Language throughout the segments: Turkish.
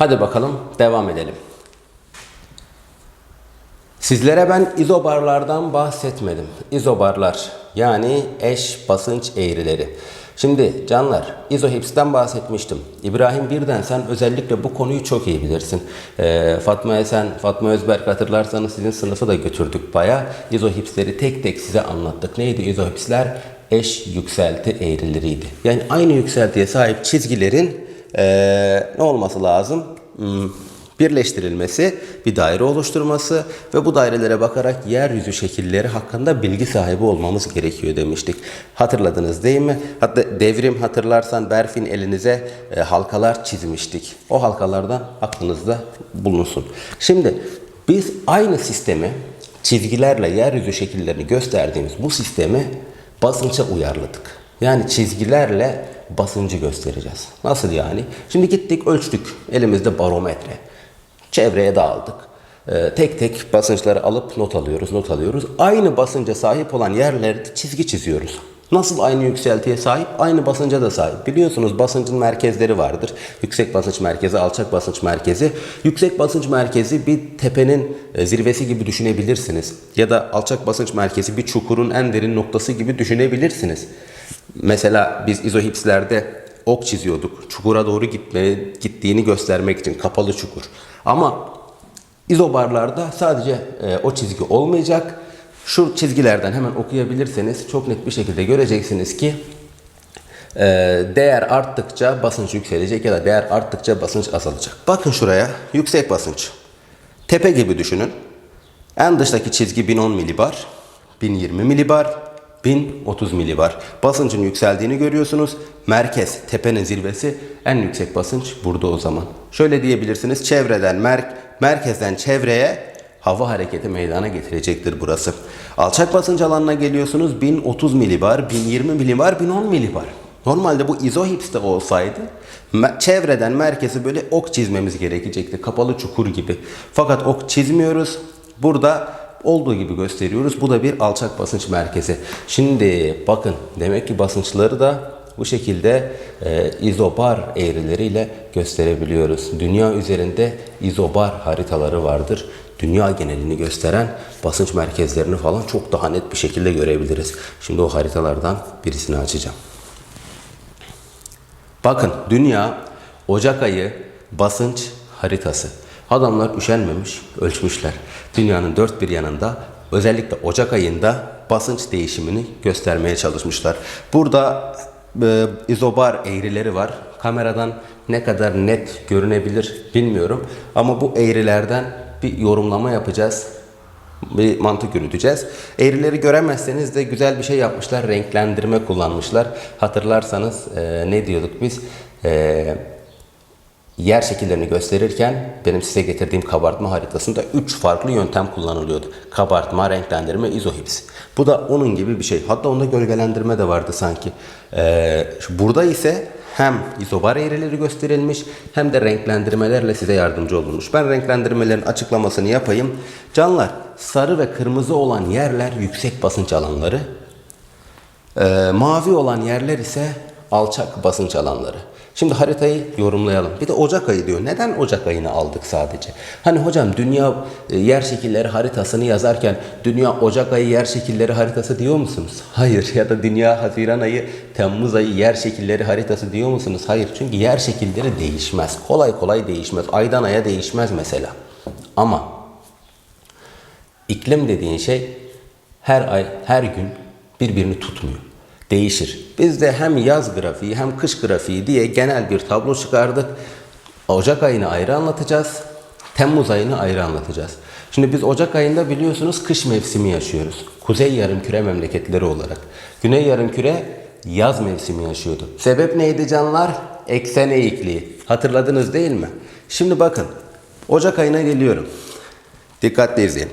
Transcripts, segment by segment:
Hadi bakalım devam edelim. Sizlere ben izobarlardan bahsetmedim. İzobarlar yani eş basınç eğrileri. Şimdi canlar izohips'ten bahsetmiştim. İbrahim Birden sen özellikle bu konuyu çok iyi bilirsin. Ee, Fatma Esen, Fatma Özberk hatırlarsanız sizin sınıfı da götürdük baya. İzohipsleri tek tek size anlattık. Neydi izohipsler? Eş yükselti eğrileriydi. Yani aynı yükseltiye sahip çizgilerin ee, ne olması lazım? Hmm, birleştirilmesi, bir daire oluşturması ve bu dairelere bakarak yeryüzü şekilleri hakkında bilgi sahibi olmamız gerekiyor demiştik. Hatırladınız değil mi? Hatta devrim hatırlarsan Berfin elinize e, halkalar çizmiştik. O halkalardan aklınızda bulunsun. Şimdi biz aynı sistemi çizgilerle yeryüzü şekillerini gösterdiğimiz bu sistemi basınça uyarladık. Yani çizgilerle basıncı göstereceğiz. Nasıl yani? Şimdi gittik ölçtük. Elimizde barometre. Çevreye dağıldık. Ee, tek tek basınçları alıp not alıyoruz, not alıyoruz. Aynı basınca sahip olan yerlerde çizgi çiziyoruz. Nasıl aynı yükseltiye sahip? Aynı basınca da sahip. Biliyorsunuz basıncın merkezleri vardır. Yüksek basınç merkezi, alçak basınç merkezi. Yüksek basınç merkezi bir tepenin e, zirvesi gibi düşünebilirsiniz. Ya da alçak basınç merkezi bir çukurun en derin noktası gibi düşünebilirsiniz. Mesela biz izohipslerde ok çiziyorduk. Çukura doğru gitme, gittiğini göstermek için kapalı çukur. Ama izobarlarda sadece e, o çizgi olmayacak. Şu çizgilerden hemen okuyabilirseniz çok net bir şekilde göreceksiniz ki e, değer arttıkça basınç yükselecek ya da değer arttıkça basınç azalacak. Bakın şuraya yüksek basınç. Tepe gibi düşünün. En dıştaki çizgi 1010 milibar, 1020 milibar, 1030 milibar. Basıncın yükseldiğini görüyorsunuz. Merkez, tepenin zirvesi en yüksek basınç burada o zaman. Şöyle diyebilirsiniz. Çevreden mer merkezden çevreye hava hareketi meydana getirecektir burası. Alçak basınç alanına geliyorsunuz. 1030 milibar, 1020 milibar, 1010 milibar. Normalde bu izohipste olsaydı çevreden merkezi böyle ok çizmemiz gerekecekti. Kapalı çukur gibi. Fakat ok çizmiyoruz. Burada olduğu gibi gösteriyoruz. Bu da bir alçak basınç merkezi. Şimdi bakın demek ki basınçları da bu şekilde e, izobar eğrileriyle gösterebiliyoruz. Dünya üzerinde izobar haritaları vardır. Dünya genelini gösteren basınç merkezlerini falan çok daha net bir şekilde görebiliriz. Şimdi o haritalardan birisini açacağım. Bakın dünya Ocak ayı basınç haritası. Adamlar üşenmemiş, ölçmüşler. Dünyanın dört bir yanında özellikle Ocak ayında basınç değişimini göstermeye çalışmışlar. Burada e, izobar eğrileri var. Kameradan ne kadar net görünebilir bilmiyorum. Ama bu eğrilerden bir yorumlama yapacağız bir mantık yürüteceğiz. Eğrileri göremezseniz de güzel bir şey yapmışlar. Renklendirme kullanmışlar. Hatırlarsanız e, ne diyorduk biz? E, yer şekillerini gösterirken benim size getirdiğim kabartma haritasında 3 farklı yöntem kullanılıyordu. Kabartma, renklendirme, izohips. Bu da onun gibi bir şey. Hatta onda gölgelendirme de vardı sanki. E, şu- burada ise hem izobar eğrileri gösterilmiş hem de renklendirmelerle size yardımcı olunmuş. Ben renklendirmelerin açıklamasını yapayım. Canlar sarı ve kırmızı olan yerler yüksek basınç alanları. Ee, mavi olan yerler ise alçak basınç alanları. Şimdi haritayı yorumlayalım. Bir de Ocak ayı diyor. Neden Ocak ayını aldık sadece? Hani hocam dünya e, yer şekilleri haritasını yazarken dünya Ocak ayı yer şekilleri haritası diyor musunuz? Hayır. Ya da dünya Haziran ayı Temmuz ayı yer şekilleri haritası diyor musunuz? Hayır. Çünkü yer şekilleri değişmez. Kolay kolay değişmez. Aydan aya değişmez mesela. Ama İklim dediğin şey her ay, her gün birbirini tutmuyor. Değişir. Biz de hem yaz grafiği hem kış grafiği diye genel bir tablo çıkardık. Ocak ayını ayrı anlatacağız. Temmuz ayını ayrı anlatacağız. Şimdi biz Ocak ayında biliyorsunuz kış mevsimi yaşıyoruz. Kuzey yarımküre memleketleri olarak. Güney yarımküre yaz mevsimi yaşıyordu. Sebep neydi canlar? Eksen eğikliği. Hatırladınız değil mi? Şimdi bakın. Ocak ayına geliyorum. Dikkatli izleyin.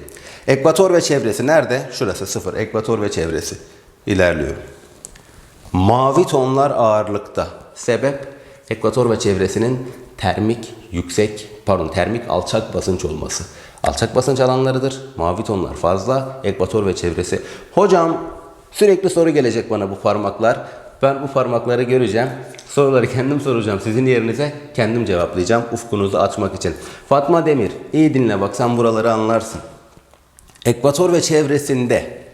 Ekvator ve çevresi nerede? Şurası sıfır. Ekvator ve çevresi. İlerliyorum. Mavi tonlar ağırlıkta. Sebep ekvator ve çevresinin termik yüksek, pardon termik alçak basınç olması. Alçak basınç alanlarıdır. Mavi tonlar fazla. Ekvator ve çevresi. Hocam sürekli soru gelecek bana bu parmaklar. Ben bu parmakları göreceğim. Soruları kendim soracağım. Sizin yerinize kendim cevaplayacağım. Ufkunuzu açmak için. Fatma Demir, iyi dinle bak sen buraları anlarsın. Ekvator ve çevresinde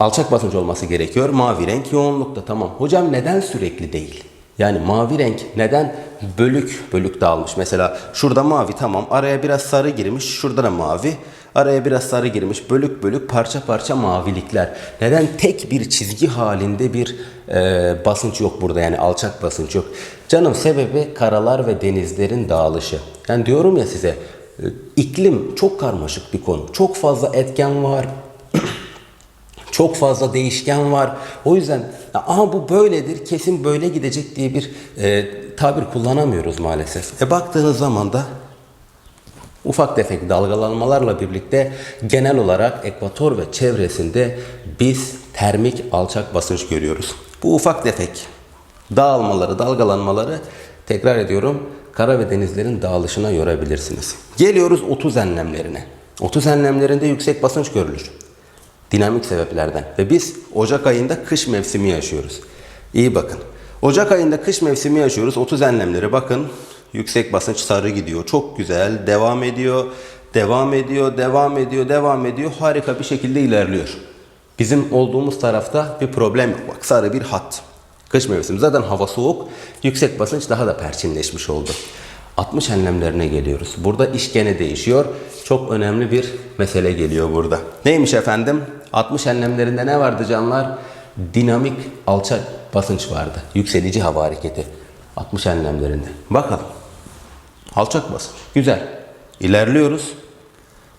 alçak basınç olması gerekiyor. Mavi renk yoğunlukta tamam. Hocam neden sürekli değil? Yani mavi renk neden bölük bölük dağılmış? Mesela şurada mavi tamam araya biraz sarı girmiş. Şurada da mavi. Araya biraz sarı girmiş. Bölük bölük parça parça mavilikler. Neden tek bir çizgi halinde bir e, basınç yok burada yani alçak basınç yok. Canım sebebi karalar ve denizlerin dağılışı. Yani diyorum ya size e, iklim çok karmaşık bir konu. Çok fazla etken var. Çok fazla değişken var. O yüzden aha bu böyledir, kesin böyle gidecek diye bir e, tabir kullanamıyoruz maalesef. E baktığınız zaman da ufak tefek dalgalanmalarla birlikte genel olarak ekvator ve çevresinde biz termik alçak basınç görüyoruz. Bu ufak tefek dağılmaları, dalgalanmaları tekrar ediyorum kara ve denizlerin dağılışına yorabilirsiniz. Geliyoruz 30 enlemlerine. 30 enlemlerinde yüksek basınç görülür. Dinamik sebeplerden. Ve biz Ocak ayında kış mevsimi yaşıyoruz. İyi bakın. Ocak ayında kış mevsimi yaşıyoruz. 30 enlemleri bakın. Yüksek basınç sarı gidiyor. Çok güzel. Devam ediyor. Devam ediyor. Devam ediyor. Devam ediyor. Harika bir şekilde ilerliyor. Bizim olduğumuz tarafta bir problem yok. Bak sarı bir hat. Kış mevsimi zaten hava soğuk. Yüksek basınç daha da perçinleşmiş oldu. 60 enlemlerine geliyoruz. Burada iş gene değişiyor. Çok önemli bir mesele geliyor burada. Neymiş efendim? 60 enlemlerinde ne vardı canlar? Dinamik alçak basınç vardı. Yükselici hava hareketi. 60 enlemlerinde. Bakalım. Alçak basınç. Güzel. İlerliyoruz.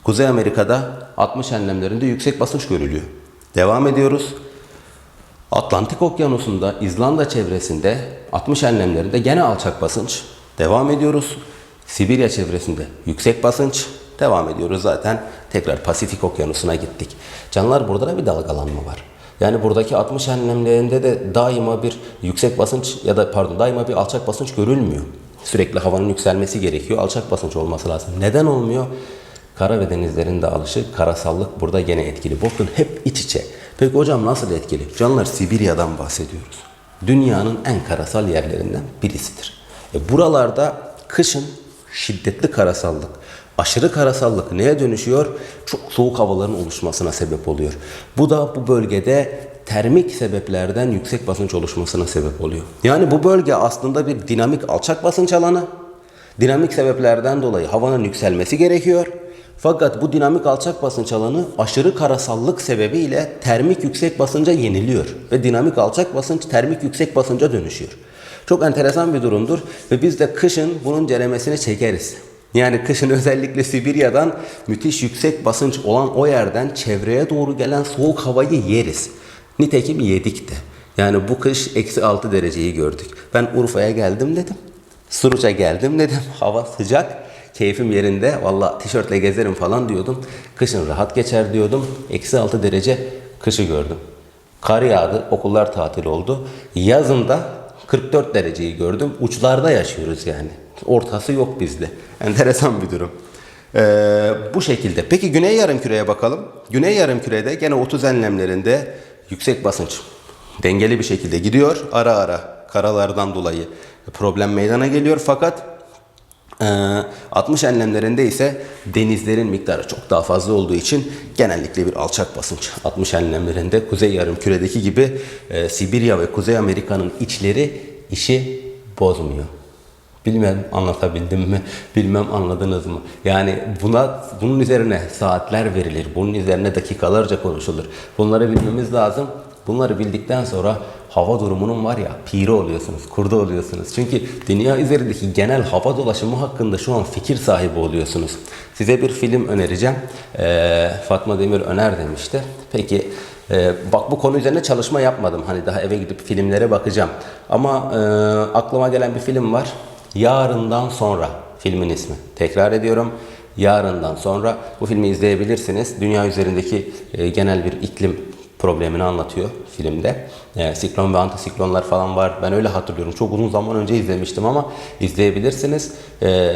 Kuzey Amerika'da 60 enlemlerinde yüksek basınç görülüyor. Devam ediyoruz. Atlantik Okyanusu'nda, İzlanda çevresinde 60 enlemlerinde gene alçak basınç. Devam ediyoruz. Sibirya çevresinde yüksek basınç. Devam ediyoruz zaten. Tekrar Pasifik Okyanusu'na gittik. Canlar burada da bir dalgalanma var. Yani buradaki 60 enlemlerinde de daima bir yüksek basınç ya da pardon daima bir alçak basınç görülmüyor. Sürekli havanın yükselmesi gerekiyor. Alçak basınç olması lazım. Neden olmuyor? Kara ve denizlerin dağılışı, karasallık burada gene etkili. Bakın hep iç içe. Peki hocam nasıl etkili? Canlar Sibirya'dan bahsediyoruz. Dünyanın en karasal yerlerinden birisidir. E buralarda kışın şiddetli karasallık, aşırı karasallık neye dönüşüyor? Çok soğuk havaların oluşmasına sebep oluyor. Bu da bu bölgede termik sebeplerden yüksek basınç oluşmasına sebep oluyor. Yani bu bölge aslında bir dinamik alçak basınç alanı. Dinamik sebeplerden dolayı havanın yükselmesi gerekiyor. Fakat bu dinamik alçak basınç alanı aşırı karasallık sebebiyle termik yüksek basınca yeniliyor. Ve dinamik alçak basınç termik yüksek basınca dönüşüyor. Çok enteresan bir durumdur ve biz de kışın bunun ceremesini çekeriz. Yani kışın özellikle Sibirya'dan müthiş yüksek basınç olan o yerden çevreye doğru gelen soğuk havayı yeriz. Nitekim yedik de. Yani bu kış eksi 6 dereceyi gördük. Ben Urfa'ya geldim dedim. Suruç'a geldim dedim. Hava sıcak. Keyfim yerinde. Valla tişörtle gezerim falan diyordum. Kışın rahat geçer diyordum. Eksi 6 derece kışı gördüm. Kar yağdı. Okullar tatil oldu. Yazında 44 dereceyi gördüm. Uçlarda yaşıyoruz yani. Ortası yok bizde. Enteresan bir durum. Ee, bu şekilde. Peki Güney Yarımküre'ye bakalım. Güney Yarımküre'de gene 30 enlemlerinde yüksek basınç dengeli bir şekilde gidiyor. Ara ara karalardan dolayı problem meydana geliyor fakat e, 60 enlemlerinde ise denizlerin miktarı çok daha fazla olduğu için genellikle bir alçak basınç. 60 enlemlerinde Kuzey Yarımküre'deki gibi e, Sibirya ve Kuzey Amerika'nın içleri işi bozmuyor. Bilmem anlatabildim mi? Bilmem anladınız mı? Yani buna bunun üzerine saatler verilir. Bunun üzerine dakikalarca konuşulur. Bunları bilmemiz lazım. Bunları bildikten sonra hava durumunun var ya piri oluyorsunuz, kurdu oluyorsunuz. Çünkü dünya üzerindeki genel hava dolaşımı hakkında şu an fikir sahibi oluyorsunuz. Size bir film önereceğim. Ee, Fatma Demir öner demişti. Peki ee, bak bu konu üzerine çalışma yapmadım. Hani daha eve gidip filmlere bakacağım. Ama e, aklıma gelen bir film var. Yarından sonra filmin ismi. Tekrar ediyorum. Yarından sonra bu filmi izleyebilirsiniz. Dünya üzerindeki e, genel bir iklim problemini anlatıyor filmde. E, siklon ve antisiklonlar falan var. Ben öyle hatırlıyorum. Çok uzun zaman önce izlemiştim ama izleyebilirsiniz. E,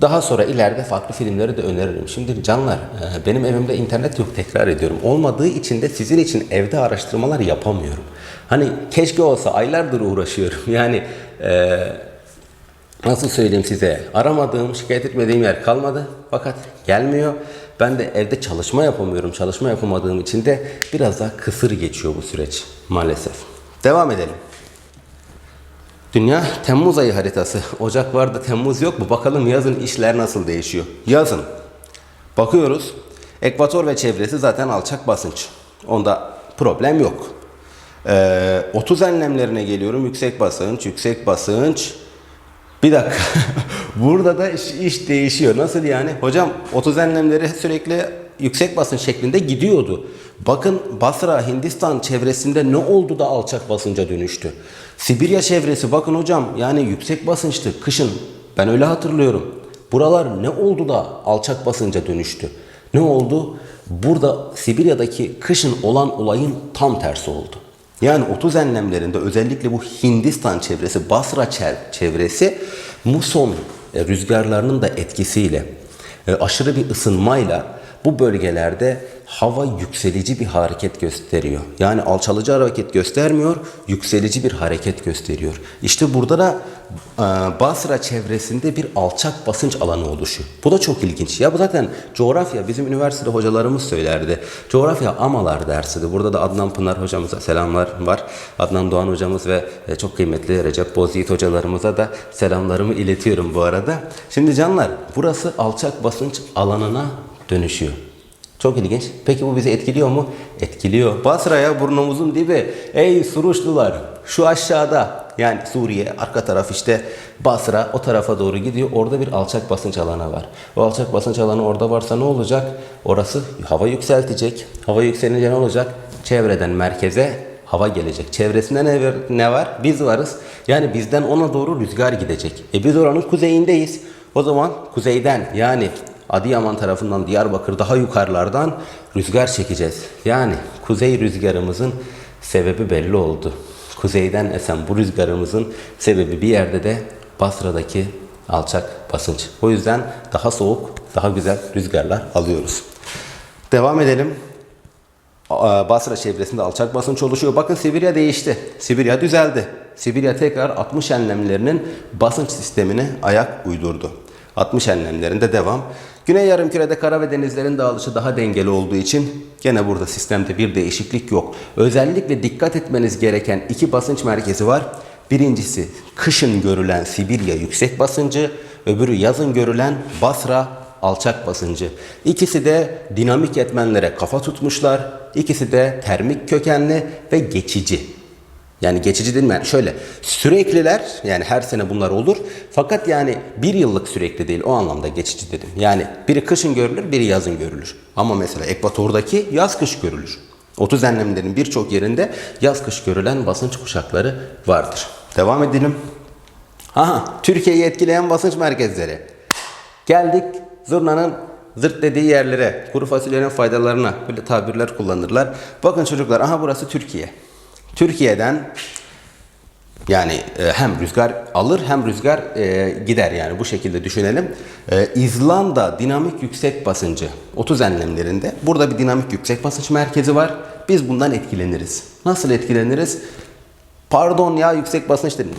Daha sonra ileride farklı filmleri de öneririm. Şimdi canlar e, benim evimde internet yok tekrar ediyorum. Olmadığı için de sizin için evde araştırmalar yapamıyorum. Hani keşke olsa aylardır uğraşıyorum. Yani e, nasıl söyleyeyim size aramadığım, şikayet etmediğim yer kalmadı. Fakat gelmiyor. Ben de evde çalışma yapamıyorum. Çalışma yapamadığım için de biraz daha kısır geçiyor bu süreç maalesef. Devam edelim. Dünya Temmuz ayı haritası. Ocak var da Temmuz yok mu? Bakalım yazın işler nasıl değişiyor. Yazın. Bakıyoruz. Ekvator ve çevresi zaten alçak basınç. Onda problem yok. Ee, 30 enlemlerine geliyorum. Yüksek basınç, yüksek basınç. Bir dakika. Burada da iş, iş değişiyor. Nasıl yani? Hocam 30 enlemleri sürekli yüksek basınç şeklinde gidiyordu. Bakın Basra, Hindistan çevresinde ne oldu da alçak basınca dönüştü? Sibirya çevresi bakın hocam yani yüksek basınçtı kışın. Ben öyle hatırlıyorum. Buralar ne oldu da alçak basınca dönüştü? Ne oldu? Burada Sibirya'daki kışın olan olayın tam tersi oldu. Yani 30 enlemlerinde özellikle bu Hindistan çevresi, Basra çev- çevresi muson e, rüzgarlarının da etkisiyle e, aşırı bir ısınmayla bu bölgelerde hava yükselici bir hareket gösteriyor. Yani alçalıcı hareket göstermiyor, yükselici bir hareket gösteriyor. İşte burada da e, Basra çevresinde bir alçak basınç alanı oluşuyor. Bu da çok ilginç. Ya bu zaten coğrafya bizim üniversitede hocalarımız söylerdi. Coğrafya amalar dersiydi. Burada da Adnan Pınar hocamıza selamlar var. Adnan Doğan hocamız ve e, çok kıymetli Recep Bozyiğit hocalarımıza da selamlarımı iletiyorum bu arada. Şimdi canlar burası alçak basınç alanına dönüşüyor. Çok ilginç. Peki bu bizi etkiliyor mu? Etkiliyor. Basra'ya burnumuzun dibi. Ey Suruçlular şu aşağıda yani Suriye arka taraf işte Basra o tarafa doğru gidiyor. Orada bir alçak basınç alanı var. O alçak basınç alanı orada varsa ne olacak? Orası hava yükseltecek. Hava yükselince ne olacak? Çevreden merkeze hava gelecek. Çevresinde ne, ne var? Biz varız. Yani bizden ona doğru rüzgar gidecek. E biz oranın kuzeyindeyiz. O zaman kuzeyden yani Adıyaman tarafından Diyarbakır daha yukarılardan rüzgar çekeceğiz. Yani kuzey rüzgarımızın sebebi belli oldu. Kuzeyden esen bu rüzgarımızın sebebi bir yerde de Basra'daki alçak basınç. O yüzden daha soğuk, daha güzel rüzgarlar alıyoruz. Devam edelim. Basra çevresinde alçak basınç oluşuyor. Bakın Sibirya değişti. Sibirya düzeldi. Sibirya tekrar 60 enlemlerinin basınç sistemine ayak uydurdu. 60 enlemlerinde devam. Güney yarımkürede kara ve denizlerin dağılışı daha dengeli olduğu için gene burada sistemde bir değişiklik yok. Özellikle dikkat etmeniz gereken iki basınç merkezi var. Birincisi kışın görülen Sibirya yüksek basıncı, öbürü yazın görülen Basra alçak basıncı. İkisi de dinamik etmenlere kafa tutmuşlar. İkisi de termik kökenli ve geçici. Yani geçici değil mi? Yani şöyle sürekliler yani her sene bunlar olur. Fakat yani bir yıllık sürekli değil o anlamda geçici dedim. Yani biri kışın görülür biri yazın görülür. Ama mesela ekvatordaki yaz kış görülür. 30 enlemlerin birçok yerinde yaz kış görülen basınç kuşakları vardır. Devam edelim. Aha Türkiye'yi etkileyen basınç merkezleri. Geldik zurnanın zırt dediği yerlere, kuru fasulyenin faydalarına böyle tabirler kullanırlar. Bakın çocuklar aha burası Türkiye. Türkiye'den yani e, hem rüzgar alır hem rüzgar e, gider yani bu şekilde düşünelim. E, İzlanda dinamik yüksek basıncı 30 enlemlerinde. Burada bir dinamik yüksek basınç merkezi var. Biz bundan etkileniriz. Nasıl etkileniriz? Pardon ya yüksek basınç dedim.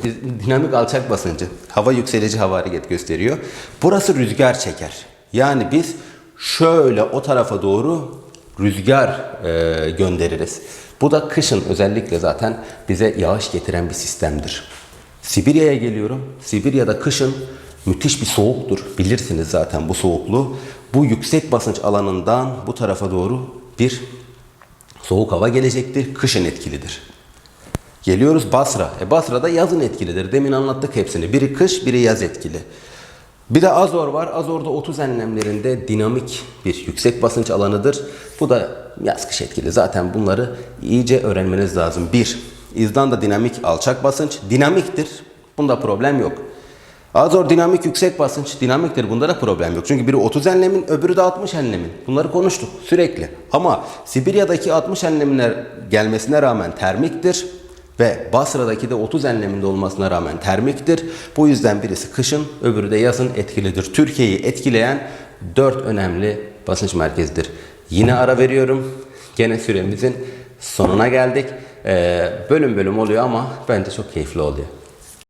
Dinamik alçak basıncı. Hava yükselici hava hareket gösteriyor. Burası rüzgar çeker. Yani biz şöyle o tarafa doğru rüzgar göndeririz. Bu da kışın özellikle zaten bize yağış getiren bir sistemdir. Sibirya'ya geliyorum. Sibirya'da kışın müthiş bir soğuktur. Bilirsiniz zaten bu soğukluğu. Bu yüksek basınç alanından bu tarafa doğru bir soğuk hava gelecektir. Kışın etkilidir. Geliyoruz Basra. E Basra'da yazın etkilidir. Demin anlattık hepsini. Biri kış, biri yaz etkili. Bir de Azor var. Azor'da 30 enlemlerinde dinamik bir yüksek basınç alanıdır. Bu da yaz kış etkili. Zaten bunları iyice öğrenmeniz lazım. Bir, İzlanda dinamik alçak basınç. Dinamiktir. Bunda problem yok. Azor dinamik yüksek basınç dinamiktir. Bunda da problem yok. Çünkü biri 30 enlemin, öbürü de 60 enlemin. Bunları konuştuk sürekli. Ama Sibirya'daki 60 enlemler gelmesine rağmen termiktir. Ve Basra'daki de 30 enleminde olmasına rağmen termiktir. Bu yüzden birisi kışın öbürü de yazın etkilidir. Türkiye'yi etkileyen 4 önemli basınç merkezidir. Yine ara veriyorum. Gene süremizin sonuna geldik. Ee, bölüm bölüm oluyor ama bence çok keyifli oluyor.